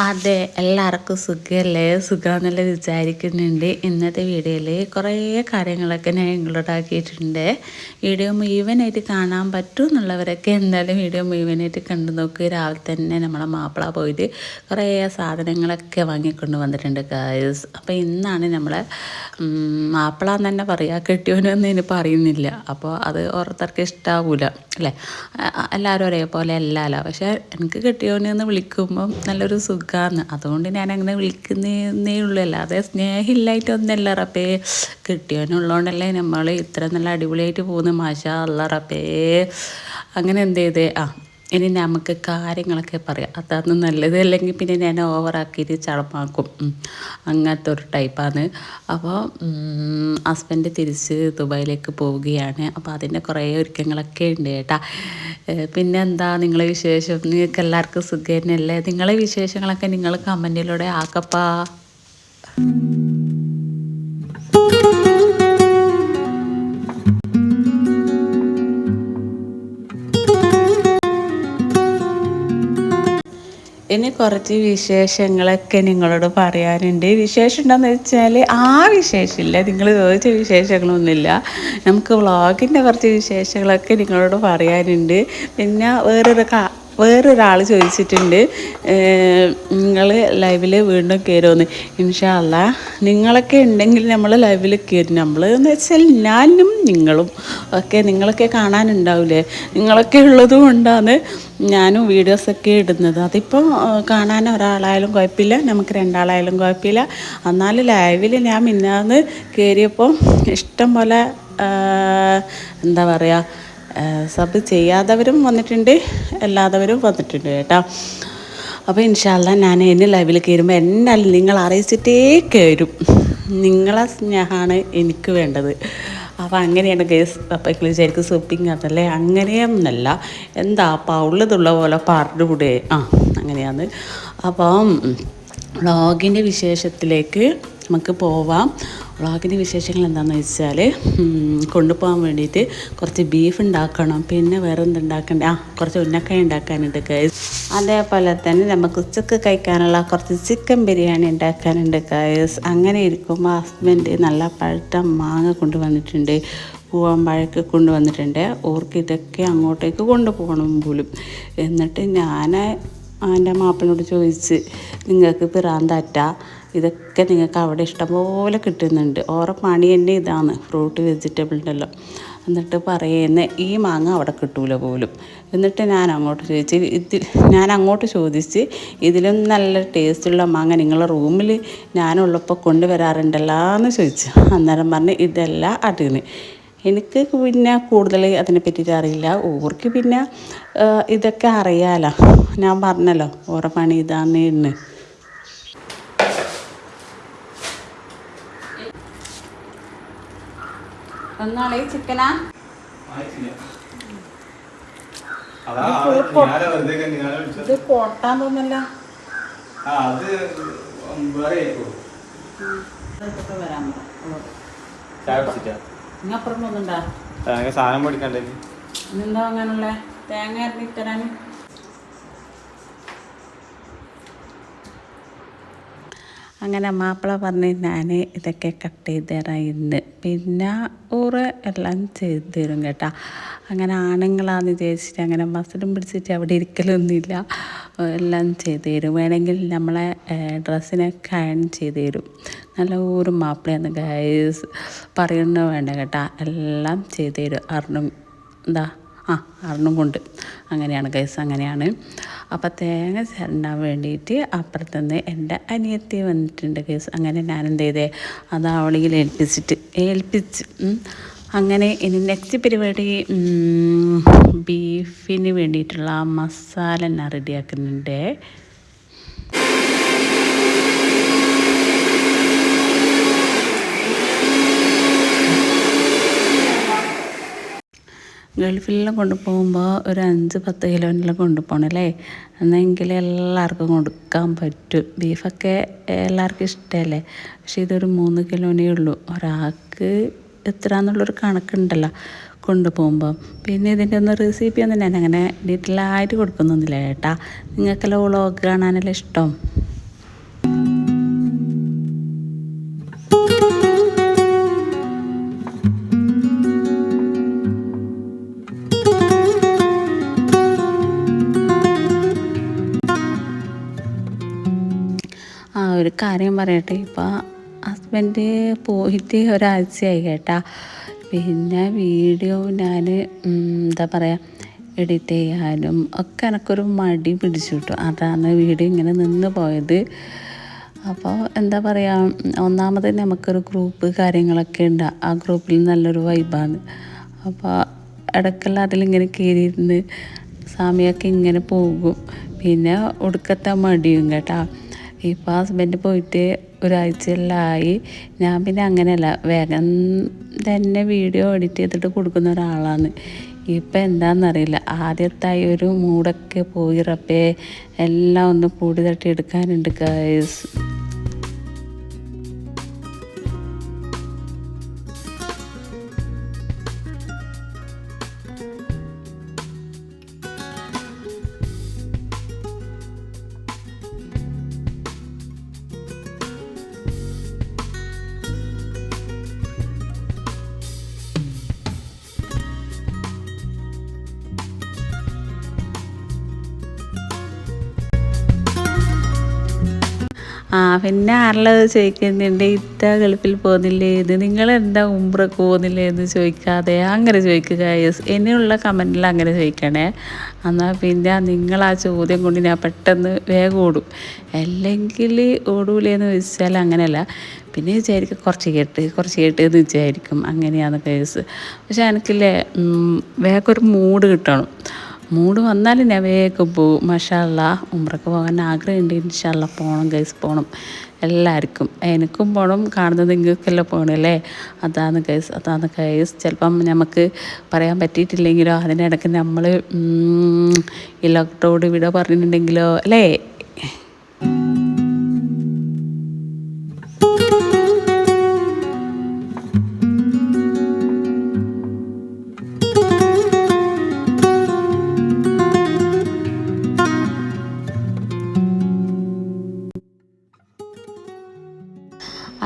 അതെ എല്ലാവർക്കും സുഖമല്ലേ സുഖമെന്നല്ല വിചാരിക്കുന്നുണ്ട്. ഇന്നത്തെ വീഡിയോയിൽ കുറേ കാര്യങ്ങളൊക്കെ ഞാൻ ഇൻക്ലൂഡ് ആക്കിയിട്ടുണ്ട് വീഡിയോ മുഴുവനായിട്ട് കാണാൻ പറ്റും എന്നുള്ളവരൊക്കെ എന്തായാലും വീഡിയോ മുഴുവനായിട്ട് കണ്ടു നോക്കി. രാവിലെ തന്നെ നമ്മളെ മാപ്പിള പോയിട്ട് കുറേ സാധനങ്ങളൊക്കെ വാങ്ങിക്കൊണ്ട് വന്നിട്ടുണ്ട് ഗായസ് അപ്പോൾ ഇന്നാണ് നമ്മളെ മാപ്പിള എന്ന് തന്നെ പറയുക കെട്ടിയോനൊന്നും ഇനി പറയുന്നില്ല. അപ്പോൾ അത് ഓരോരുത്തർക്ക് ഇഷ്ടാവൂല അല്ലേ? എല്ലാവരും ഒരേപോലെ അല്ലല്ലോ. പക്ഷേ എനിക്ക് കെട്ടിയോനെന്ന് വിളിക്കുമ്പം നല്ലൊരു സുഖമാണ് അതുകൊണ്ട് ഞാൻ അങ്ങനെ വിളിക്കുന്നേ ഉള്ളൂ. അല്ലാതെ സ്നേഹമില്ലായിട്ടൊന്നല്ല റപ്പേ കിട്ടിയവനുള്ളതുകൊണ്ടല്ലേ നമ്മൾ ഇത്ര നല്ല അടിപൊളിയായിട്ട് പോകുന്നത്. മാഷാ അല്ല റപ്പേ അങ്ങനെ എന്ത് ചെയ്തേ? ആ ഇനി നമുക്ക് കാര്യങ്ങളൊക്കെ പറയാം. അതാണ് നല്ലത്. അല്ലെങ്കിൽ പിന്നെ ഞാൻ ഓവറാക്കിയിട്ട് ചടമാക്കും അങ്ങനത്തെ ഒരു ടൈപ്പാണ് അപ്പോൾ ഹസ്ബൻഡ് തിരിച്ച് ദുബായിലേക്ക് പോവുകയാണ്. അപ്പോൾ അതിന്റെ കുറേ ഒരുക്കങ്ങളൊക്കെ ഉണ്ട് കേട്ടാ. പിന്നെ എന്താ നിങ്ങളെ വിശേഷം? നിങ്ങൾക്ക് എല്ലാവർക്കും സുഖം തന്നെയല്ലേ? നിങ്ങളെ വിശേഷങ്ങളൊക്കെ നിങ്ങൾ കമന്റിലൂടെ ആക്കപ്പാ. ഇനി കുറച്ച് വിശേഷങ്ങളൊക്കെ നിങ്ങളോട് പറയാനുണ്ട്. വിശേഷം ഉണ്ടെന്ന് വെച്ചാൽ ആ വിശേഷമില്ല. നിങ്ങൾ ചോദിച്ച വിശേഷങ്ങളൊന്നുമില്ല. നമുക്ക് വ്ളോഗിന്റെ കുറച്ച് വിശേഷങ്ങളൊക്കെ നിങ്ങളോട് പറയാനുണ്ട്. പിന്നെ വേറൊരു വേറൊരാൾ ചോദിച്ചിട്ടുണ്ട് നിങ്ങൾ ലൈവിൽ വീണ്ടും കയറുമെന്ന് ഇൻഷാല്ല നിങ്ങളൊക്കെ ഉണ്ടെങ്കിൽ നമ്മൾ ലൈവിൽ കയറും നമ്മൾ എന്ന് വെച്ചാൽ ഞാനും നിങ്ങളും ഒക്കെ നിങ്ങളൊക്കെ കാണാനുണ്ടാവില്ലേ നിങ്ങളൊക്കെ ഉള്ളത് കൊണ്ടാണ് ഞാനും വീഡിയോസൊക്കെ ഇടുന്നത്. അതിപ്പോൾ കാണാൻ ഒരാളായാലും കുഴപ്പമില്ല നമുക്ക് രണ്ടാളായാലും കുഴപ്പമില്ല. എന്നാലും ലൈവിൽ ഞാൻ മിന്നാന്ന് കയറിയപ്പോൾ ഇഷ്ടം പോലെ എന്താ പറയുക സബ് ചെയ്യാത്തവരും വന്നിട്ടുണ്ട് അല്ലാത്തവരും വന്നിട്ടുണ്ട് കേട്ടോ. അപ്പോൾ ഇൻഷാല്ല ഞാൻ എന്നെ ലൈവിൽ കയറുമ്പോൾ എന്നാലും നിങ്ങൾ അറിയിച്ചിട്ടേ കയറും നിങ്ങളെ സ്നേഹമാണ് എനിക്ക് വേണ്ടത്. അപ്പോൾ അങ്ങനെയാണ് കേസ് അപ്പോൾ വിചാരിക്കും സൂപ്പിങ് അതല്ലേ അങ്ങനെയൊന്നല്ല. എന്താ അപ്പോൾ ഉള്ളതുള്ള പോലെ പറഞ്ഞുകൂടെ ആ അങ്ങനെയാണ്. അപ്പം വ്ളോഗിന്റെ വിശേഷത്തിലേക്ക് നമുക്ക് പോവാം. വ്ളോഗിന്റെ വിശേഷങ്ങൾ എന്താണെന്ന് വെച്ചാൽ കൊണ്ടുപോകാൻ വേണ്ടിയിട്ട് കുറച്ച് ബീഫ് ഉണ്ടാക്കണം. പിന്നെ വേറെ എന്തുണ്ടാക്കണ്ടേ ആ കുറച്ച് ഉന്നക്കായ ഉണ്ടാക്കാനുണ്ട് ഗൈസ് അതേപോലെ തന്നെ നമുക്ക് ഉച്ചയ്ക്ക് കഴിക്കാനുള്ള കുറച്ച് ചിക്കൻ ബിരിയാണി ഉണ്ടാക്കാനുണ്ട് ഗൈസ് അങ്ങനെ ഇരിക്കുമ്പോൾ ഹസ്ബൻഡ് നല്ല പഴുത്ത മാങ്ങ കൊണ്ടുവന്നിട്ടുണ്ട്. പൂവമ്പഴക്ക് കൊണ്ടുവന്നിട്ടുണ്ട്. ഓർക്ക് ഇതൊക്കെ അങ്ങോട്ടേക്ക് കൊണ്ടുപോകണം പോലും. എന്നിട്ട് ഞാൻ എന്റെ മാപ്പിനോട് ചോദിച്ച് നിങ്ങൾക്ക് പിറാന്തറ്റ ഇതൊക്കെ നിങ്ങൾക്ക് അവിടെ ഇഷ്ടംപോലെ കിട്ടുന്നുണ്ട്. ഓരോ പണി തന്നെ ഇതാണ്. ഫ്രൂട്ട് വെജിറ്റബിളിന്റെ എല്ലാം എന്നിട്ട് പറയുന്ന ഈ മാങ്ങ അവിടെ കിട്ടൂല പോലും. എന്നിട്ട് ഞാൻ അങ്ങോട്ട് ചോദിച്ച് ഇത് ഞാൻ അങ്ങോട്ട് ചോദിച്ച് ഇതിലും നല്ല ടേസ്റ്റുള്ള മാങ്ങ നിങ്ങളെ റൂമിൽ ഞാനുള്ളപ്പോൾ കൊണ്ടുവരാറുണ്ടല്ലോ എന്ന് ചോദിച്ചു. അന്നേരം പറഞ്ഞ് ഇതല്ല അതിന്. എനിക്ക് പിന്നെ കൂടുതൽ അതിനെ പറ്റിയിട്ട് അറിയില്ല. ഓർക്ക് പിന്നെ ഇതൊക്കെ അറിയാലോ. ഞാൻ പറഞ്ഞല്ലോ ഓരോ പണി ഇതാന്ന് ഒന്നാളെ ചിക്കനാ? ഇത് പൊട്ടാൻ തോന്നല്ല സാധനം എന്താ തേങ്ങ അരഞ്ഞി അങ്ങനെ മാപ്പിള പറഞ്ഞ് ഞാൻ ഇതൊക്കെ കട്ട് ചെയ്ത് തരാം ഇന്ന്. പിന്നെ ഊറ് എല്ലാം ചെയ്ത് തരും കേട്ടോ. അങ്ങനെ ആണുങ്ങളാന്ന് വിചാരിച്ചിട്ട് അങ്ങനെ മസിലും പിടിച്ചിട്ട് അവിടെ ഇരിക്കലൊന്നുമില്ല. എല്ലാം ചെയ്ത് തരും. വേണമെങ്കിൽ നമ്മളെ ഡ്രസ്സിനൊക്കെ അയൺ ചെയ്ത് തരും. നല്ല ഊരും മാപ്പിളയാണ് ഗൈസ് പറയുന്ന വേണ്ട കേട്ടോ. എല്ലാം ചെയ്ത് തരും. അറിഞ്ഞും എന്താ? ആ അറിഞ്ഞും കൊണ്ട്. അങ്ങനെയാണ് ഗൈസ് അങ്ങനെയാണ്. അപ്പോൾ തേങ്ങ ചിരണ്ടാൻ വേണ്ടിയിട്ട് അപ്പുറത്തുനിന്ന് എന്റെ അനിയത്തി വന്നിട്ടുണ്ട് ഗൈസ് അങ്ങനെ ഞാൻ എന്ത് ചെയ്തേ അത് അവളിയിൽ ഏൽപ്പിച്ചിട്ട് ഏൽപ്പിച്ച് അങ്ങനെ ഇനി നെക്സ്റ്റ് പരിപാടി ബീഫിന് വേണ്ടിയിട്ടുള്ള മസാല ഞാൻ റെഡിയാക്കുന്നുണ്ട് ഗൾഫിലെല്ലാം കൊണ്ടുപോകുമ്പോൾ ഒരു അഞ്ച് പത്ത് കിലോനെല്ലാം കൊണ്ടുപോകണം അല്ലേ? എന്നെങ്കിൽ എല്ലാവർക്കും കൊടുക്കാൻ പറ്റും. ബീഫൊക്കെ എല്ലാവർക്കും ഇഷ്ടമല്ലേ? പക്ഷേ ഇതൊരു മൂന്ന് കിലോനേ ഉള്ളൂ. ഒരാൾക്ക് എത്ര എന്നുള്ളൊരു കണക്കുണ്ടല്ലോ കൊണ്ടുപോകുമ്പോൾ. പിന്നെ ഇതിന്റെ ഒന്ന് റെസിപ്പി ഒന്നും ഞാൻ അങ്ങനെ ഡീറ്റെയിൽ ആയിട്ട് കൊടുക്കുന്നൊന്നുമില്ല കേട്ടാ. നിങ്ങൾക്കെല്ലാം വ്ളോഗ് കാണാനെല്ലാം ഇഷ്ടം? കാര്യം പറയട്ടെ. ഇപ്പോൾ ഹസ്ബൻഡ് പോയിട്ട് ഒരാഴ്ചയായി കേട്ടാ. പിന്നെ വീഡിയോ ഞാൻ എന്താ പറയുക എഡിറ്റ് ചെയ്യാനും ഒക്കെ എനിക്കൊരു മടി പിടിച്ചു കിട്ടും അതാണ് വീഡിയോ ഇങ്ങനെ നിന്ന് പോയത്. അപ്പോൾ എന്താ പറയുക ഒന്നാമത് നമുക്കൊരു ഗ്രൂപ്പ് കാര്യങ്ങളൊക്കെ ഉണ്ട്. ആ ഗ്രൂപ്പിൽ നല്ലൊരു വൈബാണ് അപ്പോൾ ഇടയ്ക്കെല്ലാം അതിലിങ്ങനെ കയറിയിരുന്ന് സാമിയൊക്കെ ഇങ്ങനെ പോകും. പിന്നെ ഒടുക്കത്തെ മടിയും കേട്ടാ. ഇപ്പോൾ ഹസ്ബൻഡ് പോയിട്ട് ഒരാഴ്ചയിലായി ഞാൻ പിന്നെ അങ്ങനെയല്ല വേഗം തന്നെ വീഡിയോ എഡിറ്റ് ചെയ്തിട്ട് കൊടുക്കുന്ന ഒരാളാണ്. ഇപ്പം എന്താണെന്നറിയില്ല ആദ്യത്തെ ആ ഒരു മൂടൊക്കെ പോയിറപ്പേ എല്ലാം ഒന്ന് പൊടി തട്ടി എടുക്കാനുണ്ട് ഗൈസ് പിന്നെ ആരെല്ലാം ചോദിക്കുന്നുണ്ട് ഇത്ത ഗൾഫിൽ പോകുന്നില്ലേ? ഇത് നിങ്ങൾ എന്താ ഉംറക്ക് പോകുന്നില്ലേ എന്ന് ചോദിക്കാതെ അങ്ങനെ ചോദിക്കുക യെസ് ഇനിയുള്ള കമന്റിൽ അങ്ങനെ ചോദിക്കണേ. എന്നാൽ പിന്നെ നിങ്ങൾ ആ ചോദ്യം കൊണ്ട് ഞാൻ പെട്ടെന്ന് വേഗം ഓടും. അല്ലെങ്കിൽ ഓടൂലേന്ന് ചോദിച്ചാൽ അങ്ങനെയല്ല. പിന്നെ വിചാരിക്കും കുറച്ച് കേട്ട് കുറച്ച് കേട്ട് എന്ന് വിചാരിക്കും. അങ്ങനെയാണ് കേസ് പക്ഷെ എനിക്കില്ലേ വേഗം ഒരു മൂഡ് കിട്ടണം. മൂഡ് വന്നാലും ഞാൻ വേഗം പോകും. മഷാല്ല ഉമ്രക്ക് പോകാൻ ആഗ്രഹമുണ്ട്. ഇൻഷാല്ല പോകണം ഗൈസ് പോകണം എല്ലാവർക്കും എനിക്കും പോകണം കാണുന്നത് നിങ്ങൾക്കെല്ലാം പോകണമല്ലേ അതാണ് ഗൈസ് അതാണ് ഗൈസ് ചിലപ്പം നമുക്ക് പറയാൻ പറ്റിയിട്ടില്ലെങ്കിലോ? അതിനിടയ്ക്ക് നമ്മൾ ഈ ലോക്ക്ഡൗൺ വിട പറഞ്ഞിട്ടുണ്ടെങ്കിലോ? അല്ലേ?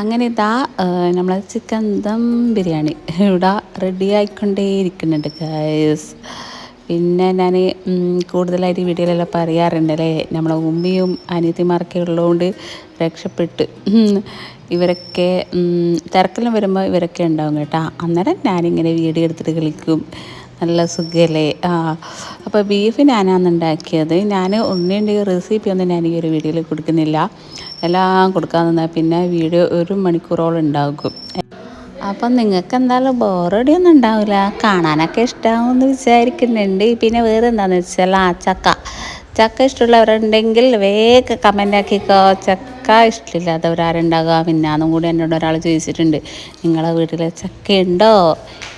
അങ്ങനെ ഇതാ നമ്മളെ ചിക്കൻ ദം ബിരിയാണി. ഇവിടെ റെഡി ആയിക്കൊണ്ടേ ഇരിക്കുന്നുണ്ട് ഗൈസ് പിന്നെ ഞാൻ കൂടുതലായിട്ട് വീഡിയോയിലെല്ലാം പറയാറുണ്ടല്ലേ നമ്മളെ ഉമ്മയും അനിയത്തിമാരൊക്കെ ഉള്ളതുകൊണ്ട് രക്ഷപ്പെട്ട് ഇവരൊക്കെ തിരക്കെല്ലാം വരുമ്പോൾ ഇവരൊക്കെ ഉണ്ടാവും കേട്ടോ. അന്നേരം ഞാനിങ്ങനെ വീഡിയോ എടുത്തിട്ട് കളിക്കും. നല്ല സുഖല്ലേ? ആ അപ്പോൾ ബീഫ് ഞാനാണ് ഉണ്ടാക്കിയത്. ഞാൻ ഉണ്ണിന്റെ റെസിപ്പി ഒന്നും ഞാൻ ഈ ഒരു വീഡിയോയിൽ കൊടുക്കുന്നില്ല. എല്ലാം കൊടുക്കാൻ പിന്നെ വീഡിയോ ഒരു മണിക്കൂറോളം ഉണ്ടാകും. അപ്പം നിങ്ങൾക്ക് എന്തായാലും ബോറടി ഒന്നും ഉണ്ടാവില്ല കാണാനൊക്കെ ഇഷ്ടമാവുമെന്ന് വിചാരിക്കുന്നുണ്ട്. പിന്നെ വേറെ എന്താണെന്ന് വെച്ചാൽ ആ ചക്ക. ചക്ക ഇഷ്ടമുള്ളവരുണ്ടെങ്കിൽ വേഗം കമന്റ് ആക്കിക്കോ. ചക്ക ഇഷ്ടമില്ലാത്തവരാരുണ്ടാകുക പിന്നെ അതും കൂടി എന്നോട് ഒരാൾ ചോദിച്ചിട്ടുണ്ട്. നിങ്ങളെ വീട്ടിൽ ചക്ക ഉണ്ടോ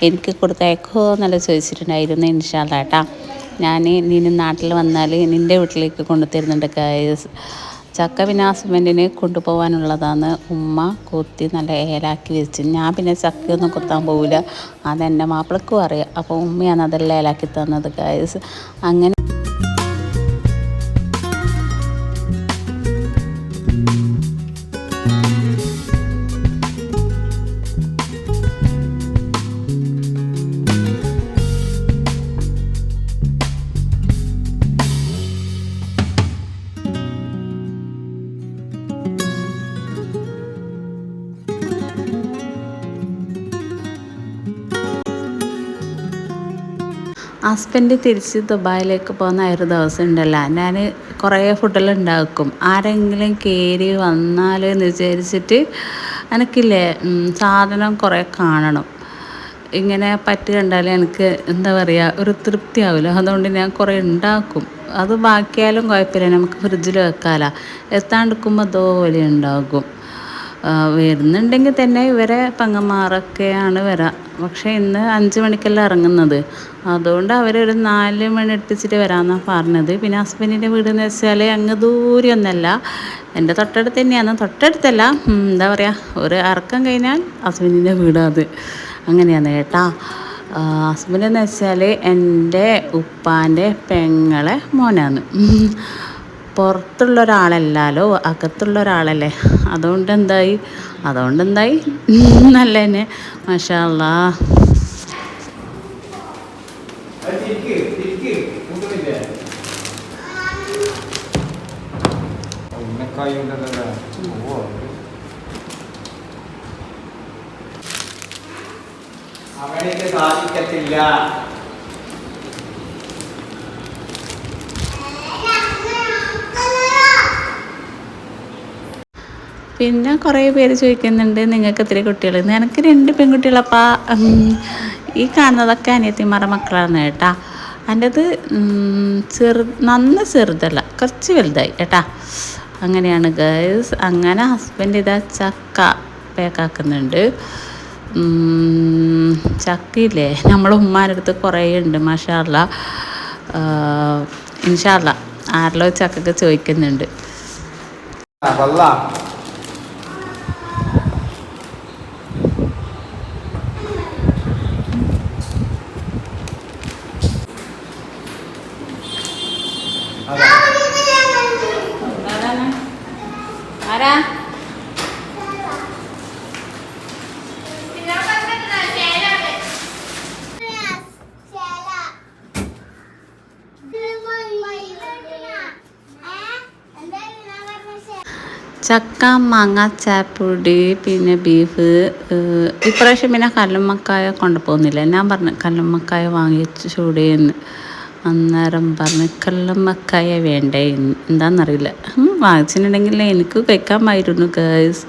എനിക്ക് കൊടുത്തേക്കോ എന്നല്ല ചോദിച്ചിട്ടുണ്ടായിരുന്നു ഇൻഷാല്ല കേട്ടാ ഞാൻ നീ നാട്ടിൽ വന്നാൽ നിന്റെ വീട്ടിലേക്ക് കൊണ്ടുതരുന്നുണ്ട് ഗൈസ് ചക്ക പിന്നെ കൊണ്ടുപോകാനുള്ളതാണ് ഉമ്മ കൊത്തി നല്ല ഏലാക്കി വെച്ച്. ഞാൻ പിന്നെ ചക്കയൊന്നും കൊത്താൻ പോവില്ല അതെന്റെ മാപ്പിളക്കും അറിയാം. അപ്പോൾ ഉമ്മയാണ് അതെല്ലാം ഏലാക്കി തന്നത് ഗൈസ് അങ്ങനെ ഹസ്ബൻഡ് തിരിച്ച് ദുബായിലേക്ക് പോകുന്ന ഒരു ദിവസം ഉണ്ടല്ലോ. ഞാൻ കുറേ ഫുഡെല്ലാം ഉണ്ടാക്കും. ആരെങ്കിലും കയറി വന്നാൽ എന്ന് വിചാരിച്ചിട്ട് എനിക്കില്ലേ സാധനം കുറേ കാണണം. ഇങ്ങനെ പറ്റി കണ്ടാൽ എനിക്ക് എന്താ പറയുക ഒരു തൃപ്തി ആവില്ല അതുകൊണ്ട് ഞാൻ കുറേ ഉണ്ടാക്കും. അത് ബാക്കിയാലും കുഴപ്പമില്ല. നമുക്ക് ഫ്രിഡ്ജിൽ വെക്കാമല്ലോ എത്താണ്ടിരിക്കുമ്പോൾ അതുപോലെ ഉണ്ടാകും. വരുന്നുണ്ടെങ്കിൽ തന്നെ ഇവരെ പെങ്ങന്മാരൊക്കെയാണ് വരാം. പക്ഷേ ഇന്ന് അഞ്ച് മണിക്കല്ല ഇറങ്ങുന്നത്. അതുകൊണ്ട് അവരൊരു നാല് മണി എട്ടിച്ചിട്ട് വരാമെന്നാണ് പറഞ്ഞത്. പിന്നെ ഹസ്ബൻഡിന്റെ വീട് എന്ന് വെച്ചാൽ അങ്ങ് ദൂരെയൊന്നല്ല. എന്റെ തൊട്ടടുത്ത് തന്നെയാണ്. തൊട്ടടുത്തല്ല. എന്താ പറയുക ഒരു ഇറക്കം കഴിഞ്ഞാൽ ഹസ്ബൻഡിന്റെ വീടാണ് അങ്ങനെയാണ് കേട്ടാ. ഹസ്ബൻഡ് എന്ന് വെച്ചാൽ എന്റെ ഉപ്പാന്റെ പെങ്ങളെ മോനാണ്. പുറത്തുള്ള ഒരാളല്ലല്ലോ അകത്തുള്ള ഒരാളല്ലേ അതുകൊണ്ട് എന്തായി അതുകൊണ്ട് എന്തായി നല്ല തന്നെ മഷാല്ലാ. അവനിക്ക് സാധിക്കത്തില്ല. പിന്നെ കുറേ പേര് ചോദിക്കുന്നുണ്ട് നിങ്ങൾക്ക് എത്ര കുട്ടികൾ എനിക്ക് രണ്ട് പെൺകുട്ടികളപ്പാ. ഈ കാണുന്നതൊക്കെ അനിയത്തിമാരുടെ മക്കളാണ് കേട്ടാ. എന്റെത് ചെറു നന്ന ചെറുതല്ല കുറച്ച് വലുതായി കേട്ടാ. അങ്ങനെയാണ് ഗേൾസ് അങ്ങനെ ഹസ്ബൻഡ് ഇതാ ചക്ക പേക്കാക്കുന്നുണ്ട് ചക്കയില്ലേ? നമ്മളെ ഉമ്മാന്റെ അടുത്ത് കുറേ ഉണ്ട് മാഷാല്ല ഇൻഷാല്ല ആരെല്ലോ ചക്കൊക്കെ ചോദിക്കുന്നുണ്ട് ആ, വല്ല അതെ ആരാ ചക്ക മാങ്ങ ചാപ്പുടി പിന്നെ ബീഫ് ഇപ്രാവശ്യം പിന്നെ കല്ലുമ്മക്കായ കൊണ്ടുപോകുന്നില്ല. ഞാൻ പറഞ്ഞു കല്ലുമ്മക്കായ വാങ്ങിച്ച് ചൂടിയെന്ന് അന്നേരം പറഞ്ഞ് കല്ലുമ്മക്കായ വേണ്ടേ. എന്താണെന്നറിയില്ല വാങ്ങിച്ചിട്ടുണ്ടെങ്കിൽ എനിക്ക് കഴിക്കാമായിരുന്നു ഗേൾസ്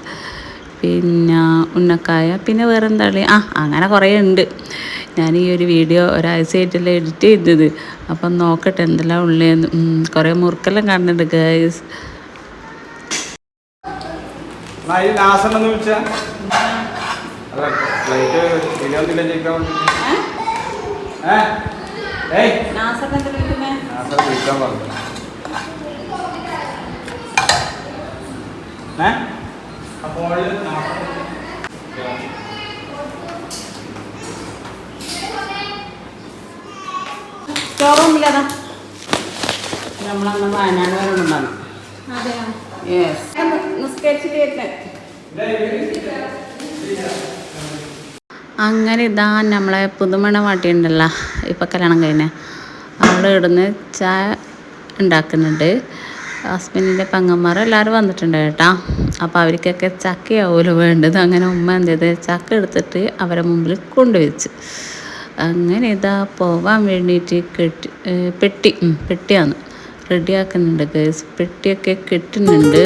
പിന്നെ ഉണ്ണക്കായ പിന്നെ വേറെ എന്താണ് ആ അങ്ങനെ കുറേ ഉണ്ട്. ഞാൻ ഈ ഒരു വീഡിയോ ഒരാഴ്ചയായിട്ടല്ല എഡിറ്റ് ചെയ്തത്. അപ്പം നോക്കട്ടെ എന്തെല്ലാം ഉള്ളതെന്ന് കുറേ മുറുക്കെല്ലാം കാണുന്നുണ്ട് ഗേൾസ് എന്നാ ഈ എന്ന് വിളിച്ചാ ഫ്ലൈറ്റ് ശരിയാവുന്നില്ല നാസർ വിളിക്കാൻ പറഞ്ഞു. അപ്പോൾ നമ്മളന്ന് വയനാട് വരെ ഉണ്ടാകും വരുന്നത് അങ്ങനെ ഇതാ നമ്മളെ പുതുമണ വാട്ടിയുണ്ടല്ലോ ഇപ്പം കല്യാണം കഴിഞ്ഞ. അവിടെ ഇടുന്ന് ചായ ഉണ്ടാക്കുന്നുണ്ട്. ഹസ്ബൻഡിന്റെ പങ്ങന്മാർ എല്ലാവരും വന്നിട്ടുണ്ട് കേട്ടോ. അപ്പോൾ അവർക്കൊക്കെ ചക്കയാവുമല്ലോ വേണ്ടത്. അങ്ങനെ ഉമ്മ എന്ത് ചെയ്ത് ചക്ക എടുത്തിട്ട് അവരെ മുമ്പിൽ കൊണ്ടുവച്ച്. അങ്ങനെ ഇതാ പോവാൻ വേണ്ടിയിട്ട് കെട്ടി പെട്ടി പെട്ടിയാന്ന് റെഡിയാക്കുന്നുണ്ട് ഗേസ് പെട്ടിയൊക്കെ കെട്ടുന്നുണ്ട്.